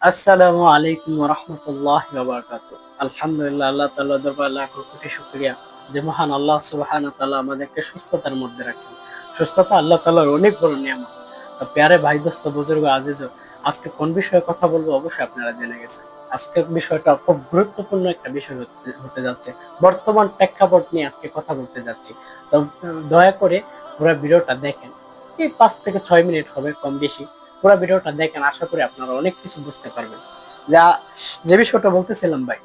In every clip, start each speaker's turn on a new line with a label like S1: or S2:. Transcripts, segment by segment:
S1: আসসালামু আলাইকুম রহমতুল্লাহ আলহামদুলিল্লাহ, আল্লাহ তাল্লাহ দরবার লাখ কোটি শুক্রিয়া যে মহান আল্লাহ সুবাহান তাল্লাহ আমাদেরকে সুস্থতার মধ্যে রাখছেন। সুস্থতা আল্লাহ তাল্লাহর অনেক বড় নিয়ামত। প্যারে ভাই দোস্ত, বুজুর্গ আজিজ আজকে কোন বিষয়ে কথা বলব অবশ্যই আপনারা জেনে গেছেন। আজকের বিষয়টা খুব গুরুত্বপূর্ণ একটা বিষয় হতে- যাচ্ছে। বর্তমান প্রেক্ষাপট নিয়ে আজকে কথা বলতে যাচ্ছি। তো দয়া করে পুরো ভিডিওটা দেখেন। এই পাঁচ থেকে ছয় মিনিট হবে কম বেশি। পুরো ভিডিওটা দেখেন আশা করি আপনারা অনেক কিছু বুঝতে পারবেন। যা যে বিষয়টা বলতেছিলাম ভাই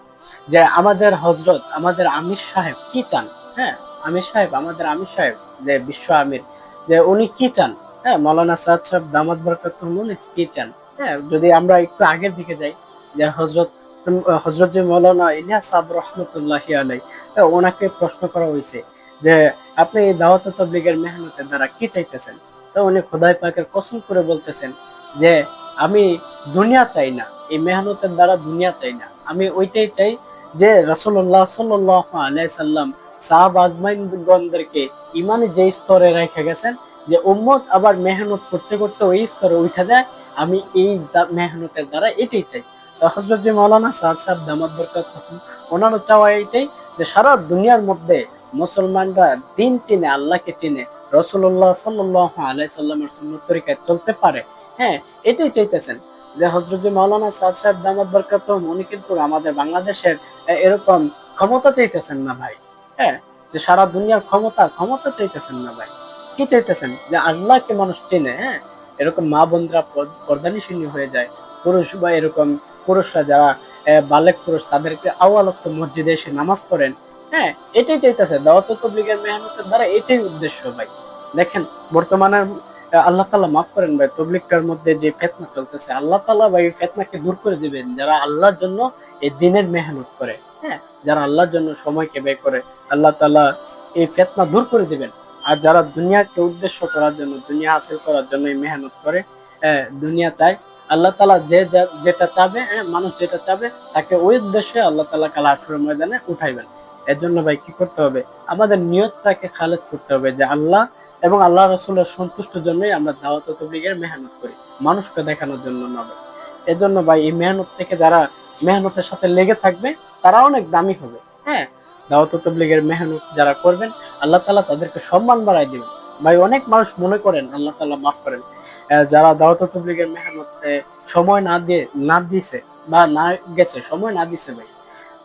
S1: যে আমাদের হজরত আমাদের আমির সাহেব কি চান? হ্যাঁ আমির সাহেব আমাদের আমির সাহেব যে বিশ্ব আমির যে উনি কি চান? হ্যাঁ মৌলানা সাদ সাহেব দামাত বরকত উনি কি চান? হ্যাঁ যদি আমরা একটু আগের দিকে যাই যে হজরত হজরত যে মৌলানা ইলিয়াস সাহেব রহমতুল্লাহ আলাই হ্যাঁ, ওনাকে প্রশ্ন করা হয়েছে যে আপনি দাওয়াত তবলিগের মেহনতের দ্বারা কি চাইতেছেন? তো উনি খোদাই পাকের কসম করে বলতেছেন যে আমি দুনিয়া চাই না, এই মেহনতের দ্বারা দুনিয়া চাই না। আমি ওইটাই চাই যে রসল্লাহ সাল্লাহ আলাইসাল্লাম সাহাব আজমাইনগণদেরকে ইমানে যে স্তরে রেখে গেছেন, যে উম্মত আবার মেহনত করতে করতে ওই স্তরে উঠে যায়, আমি এই মেহনতের দ্বারা এটাই চাই। হজরত মৌলানা সাদ সাহেব দামাত ওনারও চাওয়া এইটাই যে সারা দুনিয়ার মধ্যে মুসলমানরা দিন চিনে, আল্লাহকে চিনে রসুল্লাহ সাল্লাহ আলাই সাল্লামের সুন্নত তরিকায় চলতে পারে। হ্যাঁ এটাই চাইতেছেন যে হজরত মাওলানা সাদ সাহেব দামাত বরকত উনি কিন্তু আমাদের বাংলাদেশের এরকম ক্ষমতা চাইতেছেন না ভাই। হ্যাঁ যে সারা দুনিয়ার ক্ষমতা ক্ষমতা চাইতেছেন না ভাই। কি চাইতেছেন? যে আল্লাহকে মানুষ চেনে হ্যাঁ? এরকম মা বোনরা পর্দানিশীনী হয়ে যায়। পুরুষ বা এরকম পুরুষরা যারা বালেক পুরুষ, তাদেরকে আওয়ালক্ত মসজিদে এসে নামাজ পড়েন। হ্যাঁ এটাই চাইতেছে। দাওয়াত তবলিগের মেহনতের দ্বারা এটাই উদ্দেশ্য ভাই। দেখেন বর্তমানে আল্লাহ তালা মাফ করেন ভাই মধ্যে যে ফেতনা চলতেছে আল্লাহ তালা ভাই ফেতনাকে দূর করে দিবেন যারা আল্লাহর জন্য এই দিনের মেহনত করে হ্যাঁ? যারা আল্লাহর জন্য সময়কে ব্যয় করে আল্লাহ তালা এই ফেতনা দূর করে দিবেন। আর যারা দুনিয়াকে উদ্দেশ্য করার জন্য দুনিয়া হাসিল করার জন্য মেহনত করে আহ, দুনিয়া চায় আল্লাহ তালা যে যেটা চাবে হ্যাঁ, মানুষ যেটা চাবে তাকে ওই উদ্দেশ্যে আল্লাহ তালা কালা আসরের ময়দানে উঠাইবেন। এর জন্য ভাই কি করতে হবে? আমাদের নিয়তটাকে খালেজ করতে হবে যে আল্লাহ এবং আল্লাহ রসুলের সন্তুষ্টের জন্যই আমরা দাওয়াত তবলিগের মেহনত করি, মানুষকে দেখানোর জন্য না ভাই। এজন্য ভাই এই মেহনত থেকে যারা মেহনতের সাথে লেগে থাকবে, তারা অনেক দামি হবে হ্যাঁ? দাওয়াত তবলিগের মেহনত যারা করবেন, আল্লাহ তালা তাদেরকে সম্মান বাড়াই দিবেন। ভাই, অনেক মানুষ মনে করেন, আল্লাহ তালা মাফ করেন যারা দাওয়াত তবলিগের মেহনত সময় না দিয়ে, না দিছে বা না গেছে, সময় না দিছে ভাই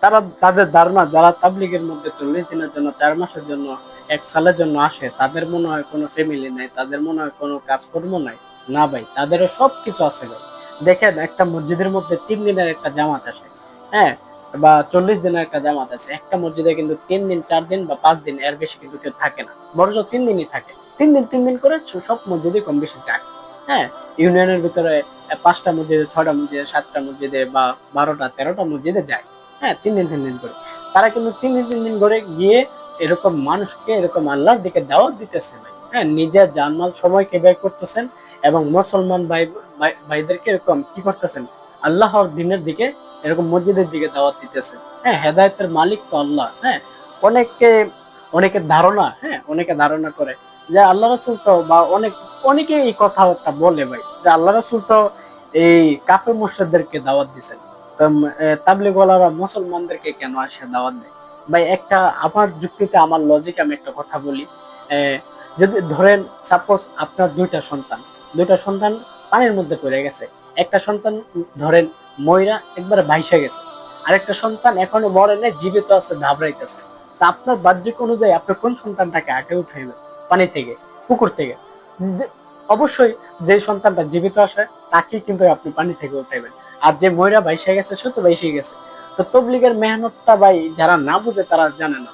S1: তারা তাদের ধারণা যারা তাবলিগের মধ্যে চল্লিশ দিনের জন্য, চার মাসের জন্য, এক সালের জন্য আসে, তাদের মনে হয় কোনো ফ্যামিলি নাই, তাদের মনে হয় কোনো কাজকর্ম নাই। না ভাই তাদের সব কিছু আছে ভাই। দেখেন একটা মসজিদের মধ্যে তিন দিনের একটা জামাত আসে হ্যাঁ? বা চল্লিশ দিনের একটা জামাত আছে। একটা মসজিদে কিন্তু তিন দিন, চার দিন বা পাঁচ দিন, এর বেশি কিন্তু কেউ থাকে না। জোর তিন দিনই থাকে। তিন দিন তিন দিন করে সব মসজিদে কম বেশি যায় হ্যাঁ? ইউনিয়নের ভিতরে পাঁচটা মসজিদে, ছয়টা মসজিদে, সাতটা মসজিদে বা বারোটা, তেরোটা মসজিদে যায়। হ্যাঁ তিন দিন তিন দিন করে। তারা কিন্তু তিন দিন তিন দিন করে গিয়ে এরকম মানুষকে, এরকম আল্লাহর দিকে দাওয়াত দিতেছে ভাই। হ্যাঁ নিজের জানমাল সময়কে ব্যয় করতেছেন এবং মুসলমান ভাই, ভাই- ভাইদেরকে এরকম কি করতেছেন? আল্লাহর দিনের দিকে, এরকম মসজিদের দিকে দাওয়াত দিতেছেন। হ্যাঁ হেদায়তের মালিক তো আল্লাহ। হ্যাঁ অনেকে অনেকের ধারণা হ্যাঁ অনেকে ধারণা করে যে আল্লাহ রসুল তো বা অনেক অনেকে এই কথাটা বলে ভাই যে আল্লাহ রসুল তো এই কাফের মুর্শিদদেরকে দাওয়াত দিছেন। মুসলমানদেরকে কেন আসে দাওয়াত দেয়? ভাই, একটা আমার যুক্তিতে, আমার লজিক আমি একটা কথা বলি। যদি ধরেন সাপোজ আপনার দুইটা সন্তান দুইটা সন্তান পানির মধ্যে পড়ে গেছে। একটা সন্তান, ধরেন ময়রা একবারে ভাইসা গেছে। আরেকটা সন্তান এখনও মরে নেই, জীবিত আছে ধাবড়াইতেছে তা আপনার বাহ্যিক অনুযায়ী আপনি কোন সন্তানটাকে আগে উঠাইবেন? পানি থেকে, পুকুর থেকে? অবশ্যই যে সন্তানটা জীবিত আসে তাকেই কিন্তু আপনি পানি থেকে উঠাইবেন। আর যে ময়রা ভাইসে গেছে সে তো ভাইসে গেছে। তো তবলিগের মেহনতটা ভাই যারা না বুঝে তারা জানে না।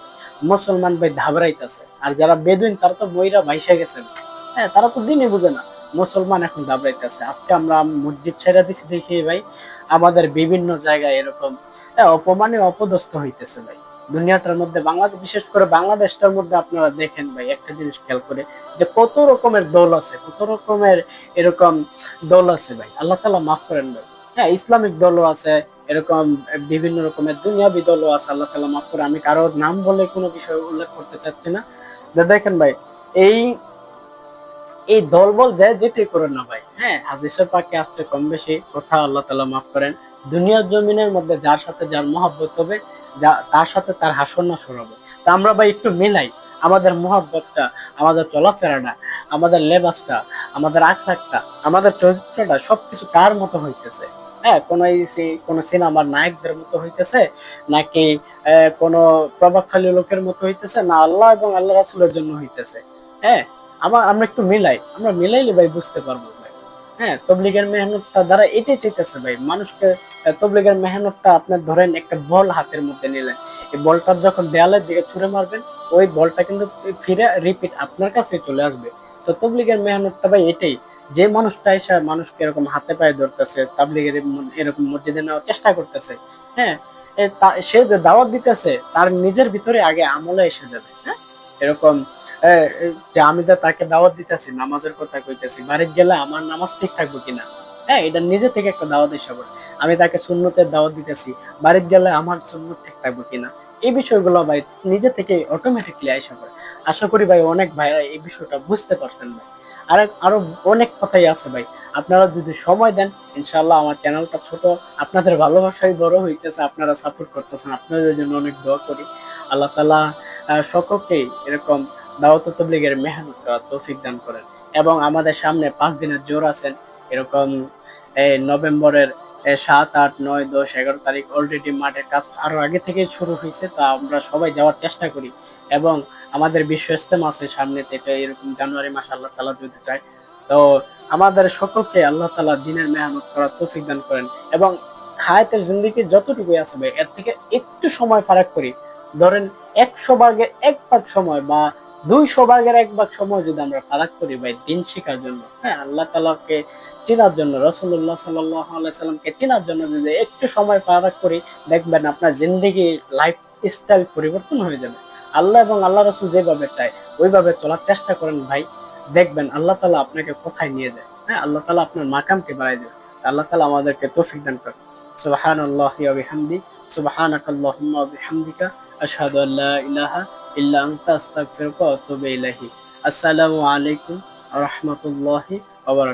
S1: মুসলমান ভাই ধাবড়াইতেছে আর যারা বেদুইন তারা তো ময়রা ভাইসে গেছে হ্যাঁ তারা তো দিনই বুঝে না। মুসলমান এখন দাবড়াইতেছে আজকে আমরা মসজিদ ছেড়ে দিছি দেখি ভাই আমাদের বিভিন্ন জায়গায় এরকম হ্যাঁ, অপমানে অপদস্থ হইতেছে ভাই। দুনিয়াটার মধ্যে বাংলাদেশ বিশেষ করে বাংলাদেশটার মধ্যে আপনারা দেখেন ভাই একটা জিনিস খেয়াল করে যে কত রকমের দল আছে কত রকমের এরকম দল আছে ভাই। আল্লাহ তালা মাফ করেন ভাই। হ্যাঁ ইসলামিক দলও আছে, এরকম বিভিন্ন রকমের দুনিয়াবি দলও আছে, আল্লাহ তালা মাফ করে, আমি কারোর নাম বলে কোনো বিষয় উল্লেখ করতে চাচ্ছি না। দেখেন ভাই, এই এই দলবল যায় যেটাই করেন না ভাই হ্যাঁ হাজিসের পাকে আসছে কম বেশি, কথা আল্লাহ তালা মাফ করেন দুনিয়ার জমিনের মধ্যে যার সাথে যার মহাব্বত হবে, যা, তার সাথে তার হাসন না সরাবে তা আমরা ভাই একটু মিলাই, আমাদের মহাব্বতটা, আমাদের চলাফেরাটা, আমাদের লেবাসটা, আমাদের আখলাখটা, আমাদের চরিত্রটা সবকিছু কার মতো হইতেছে? হ্যাঁ হ্যাঁ ভাই হ্যাঁ তবলিগের মেহনতটা দ্বারা এটাই চাইতেছে ভাই, মানুষকে তবলিগের মেহনতটা আপনার ধরেন একটা বল হাতের মধ্যে নিলেন। এই বলটা যখন দেয়ালের দিকে ছুঁড়ে মারবেন, ওই বলটা কিন্তু ফিরে রিপিট আপনার কাছে চলে আসবে। তো তবলিগের মেহনতটা ভাই এটাই যে মানুষটা এসে মানুষকে এরকম হাতে পায়ে ধরতেছে তাবলিগের এরকম মসজিদে নেওয়ার চেষ্টা করতেছে হ্যাঁ সে যে দাওয়াত দিতেছে, তার নিজের ভিতরে আগে আমলে এসে যাবে হ্যাঁ? এরকম যে আমি তো তাকে দাওয়াত দিতেছি, নামাজের কথা কইতেছি বাড়িতে গেলে আমার নামাজ ঠিক থাকবে কিনা? হ্যাঁ এটা নিজে থেকে একটা দাওয়াত হিসাবে আমি তাকে সুন্নতের দাওয়াত দিতেছি বাড়িতে গেলে আমার সুন্নত ঠিক থাকবে কিনা? এই বিষয়গুলো ভাই, নিজে থেকে অটোমেটিকলি আইসা পড়ে। আশা করি ভাই, অনেক ভাইরা এই বিষয়টা বুঝতে পারছেন ভাই। আর, আরও অনেক কথাই আছে ভাই। আপনারা যদি সময় দেন ইনশাল্লাহ আমার চ্যানেলটা ছোট, আপনাদের ভালোবাসাই বড় হইতেছে, আপনারা সাপোর্ট করতেছেন, আপনাদের জন্য অনেক দোয়া করি। আল্লাহ তালা সকলকেই এরকম দাওয়াত তবলিগের মেহনত করার তৌফিক দান করেন। এবং আমাদের সামনে পাঁচ দিনের জোর আছেন, এরকম এই নভেম্বরের সাত, আট, নয়, দশ, এগারো তারিখ অলরেডি মাঠের কাজ আরও আগে থেকেই শুরু হয়েছে তা আমরা সবাই যাওয়ার চেষ্টা করি। এবং আমাদের বিশ্ব ইস্তেমা আছে সামনে থেকে এরকম জানুয়ারি মাস আল্লাহ তালা যদি চায়। তো আমাদের সকলকে আল্লাহ তালা দিনের মেহনত করার তৌফিক দান করেন এবং হায়াতের জিন্দিগি যতটুকু আছে ভাই, এর থেকে একটু সময় ফারাক করি। ধরেন একশো ভাগের এক ভাগ সময় বা দুইশো ভাগের এক ভাগ সময় যদি আমরা ফারাক করি ভাই, দিন শেখার জন্য হ্যাঁ আল্লাহ তালাকে চেনার জন্য রসুল্লাহ সাল্লামকে চেনার জন্য যদি একটু সময় ফারাক করি, দেখবেন আপনার জিন্দিগি লাইফ স্টাইল পরিবর্তন হয়ে যাবে। আল্লাহ এবং আল্লাহ রসুল যেভাবে চায়, ওইভাবে চলার চেষ্টা করেন ভাই। দেখবেন আল্লাহ তালা আপনাকে কোথায় নিয়ে যায় হ্যাঁ? আল্লাহ তালা আপনার মাকামকে বাড়াই দেবে আল্লাহ তালা আমাদেরকে তৌফিক দান করে সুবাহান আল্লাহ বিহামদি সুবাহানাক আল্লাহুম্মা বিহামদিকা, আশহাদু আল্লা ইলাহা ইল্লা আনতা, আস্তাগফিরুকা ওয়া আতুবু ইলাইহি। আসসালামু আলাইকুম ওয়া রাহমাতুল্লাহি ওয়া